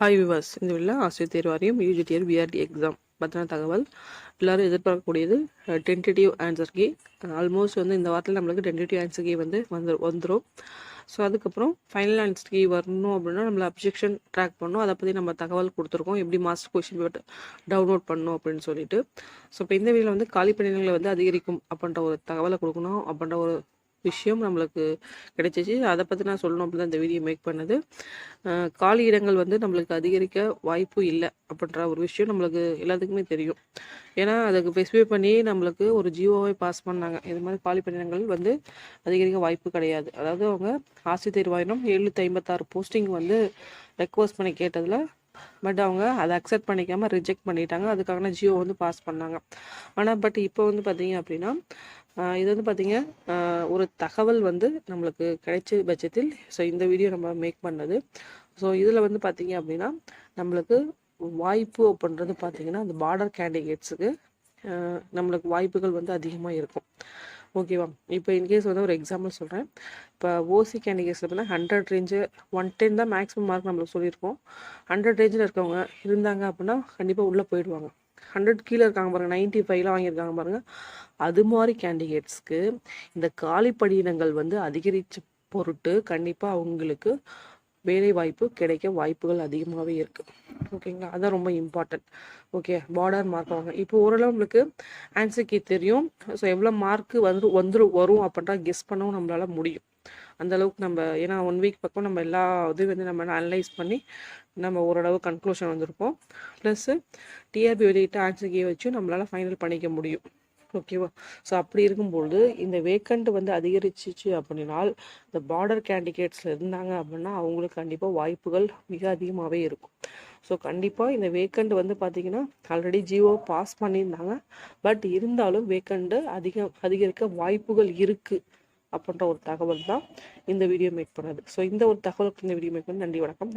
Hi விவாஸ் இந்த உள்ள ஆசிரியர் தேர்வாரியம் யூஜிடிஆர் பிஆர்டி எக்ஸாம் பற்றின தகவல். எல்லாரும் எதிர்பார்க்கக்கூடியது டென்டேட்டிவ் ஆன்சர் கே ஆல்மோஸ்ட் வந்து இந்த வாரத்தில் நம்மளுக்கு டென்டேட்டிவ் ஆன்சர் கே வந்து வந்து வந்துடும் ஸோ அதுக்கப்புறம் ஃபைனல் ஆன்சர் கே வரணும் அப்படின்னா நம்மள அப்ஜெக்ஷன் ட்ராக் பண்ணணும். அதை பற்றி நம்ம தகவல் கொடுத்துருக்கோம். எப்படி மாஸ்டர் கொஷின் பேப்பர் டவுன்லோட் பண்ணணும் அப்படின்னு சொல்லிட்டு. ஸோ இப்போ இந்த வீடியோவில் வந்து காலி பணியிடங்களை வந்து அதிகரிக்கும் அப்படின்ற ஒரு தகவலை கொடுக்கணும் அப்படின்ற ஒரு விஷயம் நம்மளுக்கு கிடைச்சிச்சு. அதை பற்றி நான் சொல்லணும் அப்படின்னு தான் இந்த வீடியோ மேக் பண்ணது. காலி இடங்கள் வந்து நம்மளுக்கு அதிகரிக்க வாய்ப்பு இல்லை அப்படின்ற ஒரு விஷயம் நம்மளுக்கு எல்லாத்துக்குமே தெரியும். ஏன்னா அதுக்கு ஸ்பெசிஃபை பண்ணி நம்மளுக்கு ஒரு ஜியோவை பாஸ் பண்ணாங்க. இது மாதிரி காலி பணியிடங்கள் வந்து அதிகரிக்க வாய்ப்பு கிடையாது. அதாவது அவங்க ஆசிரியர் தேர்வாயிரம் எழுநூற்றி ஐம்பத்தாறு போஸ்டிங் வந்து ரெக்வஸ்ட் பண்ணி கேட்டதில் பட் அவங்க அதை அக்செப்ட் பண்ணிக்காம ரிஜெக்ட் பண்ணிட்டாங்க. அதுக்கான ஜியோ வந்து பாஸ் பண்ணாங்க. ஆனால் பட் இப்போ வந்து பார்த்தீங்க அப்படின்னா இது வந்து பார்த்திங்க ஒரு தகவல் வந்து நம்மளுக்கு கிடைச்ச பட்சத்தில் ஸோ இந்த வீடியோ நம்ம மேக் பண்ணது. ஸோ இதில் வந்து பார்த்திங்க அப்படின்னா நம்மளுக்கு வாய்ப்பு அப்படின்றது பார்த்தீங்கன்னா அந்த பார்டர் கேண்டிடேட்ஸுக்கு நம்மளுக்கு வாய்ப்புகள் வந்து அதிகமாக இருக்கும். ஓகேவா இப்போ இன்கேஸ் வந்து ஒரு எக்ஸாம்பிள் சொல்கிறேன் இப்போ ஓசி கேண்டிடேட்ஸில் அப்படின்னா ஹண்ட்ரட் ரேஞ்சு ஒன் டென் தான் மேக்ஸிமம் மார்க் நம்மளுக்கு சொல்லியிருக்கோம். ஹண்ட்ரட் ரேஞ்சில் இருக்கவங்க இருந்தாங்க அப்படின்னா கண்டிப்பாக உள்ளே போயிடுவாங்க. ஹண்ட்ரட் கீழே இருக்காங்க பாருங்கள் நைன்ட்டி ஃபைவ்லாம் வாங்கியிருக்காங்க பாருங்கள் அது மாதிரி கேண்டிடேட்ஸ்க்கு இந்த காலி பணியிடங்கள் வந்து அதிகரித்த பொருட்டு கண்டிப்பாக அவங்களுக்கு வேலை வாய்ப்பு கிடைக்க வாய்ப்புகள் அதிகமாகவே இருக்குது ஓகேங்களா அதான் ரொம்ப இம்பார்ட்டன்ட் ஓகே பார்டர் மார்க் வாங்க. இப்போ ஓரளவு நம்மளுக்கு ஆன்சர் கீ தெரியும். ஸோ எவ்வளோ மார்க்கு வந்து வந்துடும் வரும் அப்படின்றா கெஸ் பண்ணவும் நம்மளால முடியும். அந்தளவுக்கு நம்ம ஏன்னா ஒன் வீக் பக்கம் நம்ம எல்லா இதையும் வந்து நம்ம அனலைஸ் பண்ணி நம்ம ஓரளவு கன்க்ளூஷன் வந்திருப்போம். ப்ளஸ்ஸு டிஆர்பி வெளியிட்ட ஆன்சர் கே வச்சு நம்மளால் ஃபைனல் பண்ணிக்க முடியும். ஓகேவா ஸோ அப்படி இருக்கும்பொழுது இந்த வேக்கண்ட் வந்து அதிகரிச்சிச்சு அப்படின்னால் இந்த பார்டர் கேண்டிடேட்ஸில் இருந்தாங்க அப்படின்னா அவங்களுக்கு கண்டிப்பாக வாய்ப்புகள் மிக அதிகமாகவே இருக்கும். ஸோ கண்டிப்பாக இந்த வேக்கண்ட் வந்து பார்த்திங்கன்னா ஆல்ரெடி ஜியோ பாஸ் பண்ணியிருந்தாங்க. பட் இருந்தாலும் வேக்கண்ட்டு அதிகம் அதிகரிக்க வாய்ப்புகள் இருக்குது அப்படின்ற ஒரு தகவல் தான் இந்த வீடியோ மேக் பண்ணுறது ஸோ இந்த ஒரு தகவலுக்கு இந்த வீடியோ மேக் பண்ணி நன்றி வணக்கம்.